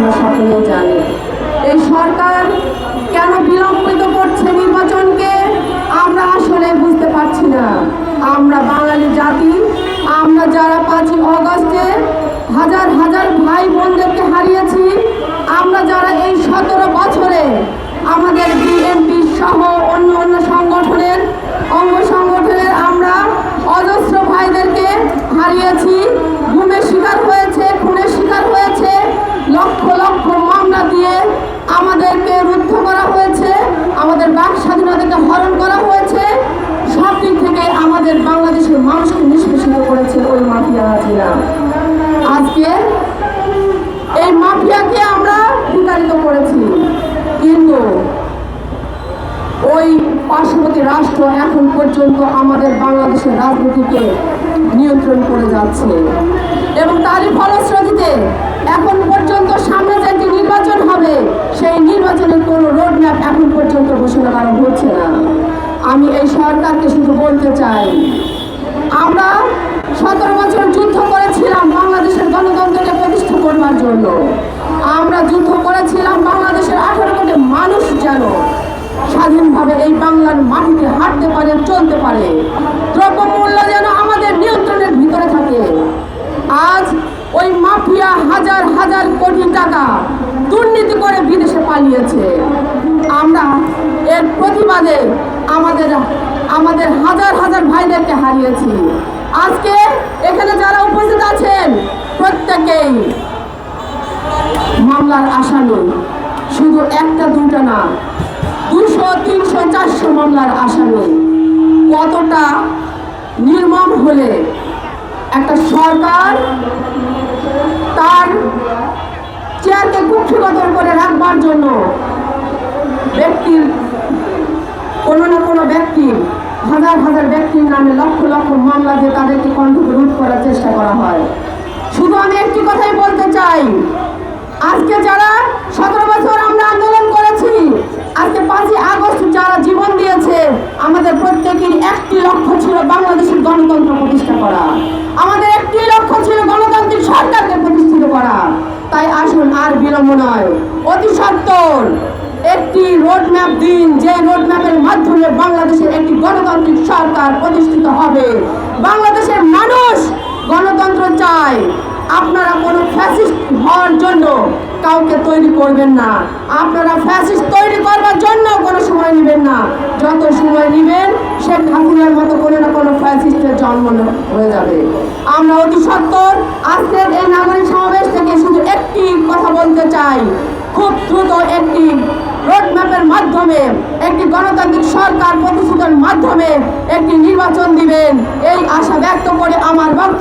আমরা সকলেই জানি। এই সরকার কেন বিলম্বিত করছে নির্বাচনকে আমরা আসলে বুঝতে পারছি না আমরা বাঙালি জাতি আমরা যারা পাঁচই অগস্টে হাজার হাজার ভাই বোনদেরকে হারিয়েছি আমরা যারা এই সতেরো বছরে আমাদের বিএনপি সহ অন্য অন্য সংগঠনের অঙ্গ সংগঠনের আমরা অজস্র ভাইদেরকে হারিয়েছি গুমের শিকার হয়েছে খুনের শিকার হয়েছে লক্ষ লক্ষ মামলা দিয়ে আমাদেরকে রুদ্ধ করা হয়েছে, আমাদের বাক স্বাধীনতাকে হরণ করা হয়েছে। সব দিক থেকে আমাদের বাংলাদেশের মানুষকে নিষ্পেষিত করেছে ওই মাফিয়া হাজিরা আজকে এই মাফিয়াকে আমরা বিতাড়িত করেছি। কিন্তু ওই পার্শ্ববর্তী রাষ্ট্র এখন পর্যন্ত আমাদের বাংলাদেশের রাজনীতিকে নিয়ন্ত্রণ করে যাচ্ছে। এবং তারই ফলশ্রুতিতে এখন পর্যন্ত সামনে যে একটি নির্বাচন হবে সেই নির্বাচনের কোনো রোড ম্যাপ এখন পর্যন্ত ঘোষণা করা হচ্ছে না আমি এই সরকারকে শুধু বলতে চাই, আমরা সতেরো বছর যুদ্ধ করেছিলাম বাংলাদেশের গণতন্ত্রকে প্রতিষ্ঠা করবার জন্য। আমরা যুদ্ধ করেছিলাম বাংলাদেশের আঠারো কোটি মানুষ যেন স্বাধীনভাবে এই বাংলার মাটিতে হাঁটতে পারে, চলতে পারে। দ্রব্যমূল্য যেন আমাদের নিয়ন্ত্রণের ভিতরে থাকে। আজ ওই মাফিয়া হাজার হাজার কোটি টাকা দুর্নীতি করে বিদেশে পালিয়েছে। আমরা এর প্রতিবাদে আমাদের হাজার হাজার ভাইদেরকে হারিয়েছি। আজকে এখানে যারা উপস্থিত আছেন, প্রত্যেকেই মামলার আসামি। শুধু একটা দুটা না, দুশো, তিনশো, চারশো মামলার আসামি। কতটা নির্মম হলে একটা সরকার তার চেয়ারকে কুক্ষিগত করে রাখবার জন্য ব্যক্তির কোনো না কোনো ব্যক্তি, হাজার হাজার ব্যক্তির নামে লক্ষ লক্ষ মামলা দিয়ে তাদেরকে কণ্ঠকে রোধ করার চেষ্টা করা হয়। শুধু আমি একটি কথাই বলতে চাই, আজকে যারা সতেরো বছর আমরা আন্দোলন করেছি, আজকে পাঁচই আগস্ট যারা জীবন দিয়েছে, আমাদের প্রত্যেকের একটি লক্ষ্য ছিল বাংলাদেশের গণতন্ত্র প্রতিষ্ঠা করা। আমাদের একটি লক্ষ্য ছিল গণতান্ত্রিক সরকারকে প্রতিষ্ঠিত করা। তাই আসুন আর বিলম্ব নয়, অতি সত্তর। একটি রোড ম্যাপ দিন, যে রোড ম্যাপের মাধ্যমে বাংলাদেশের একটি গণতান্ত্রিক সরকার প্রতিষ্ঠিত হবে। বাংলাদেশের মানুষ গণতন্ত্র চায়। আপনারা কোনো ফ্যাসিস্ট হওয়ার জন্য কাউকে তৈরি করবেন না। আপনারা ফ্যাসিস্ট তৈরি করবার জন্য কোনো সময় নেবেন না। যত সময় নেবেন, শেখ হাসিনার মতো কোনো না কোনো ফ্যাসিস্টের জন্ম হয়ে যাবে। আমরা অতি সত্তর। আজকের এই নাগরিক সমাবেশ থেকে শুধু একটি কথা বলতে চাই। খুব দ্রুত একটি রোডম্যাপের মাধ্যমে একটি গণতান্ত্রিক সরকার প্রতিষ্ঠিতের মাধ্যমে একটি নির্বাচন দিবেন, এই আশা ব্যক্ত করে আমার বক্তব্য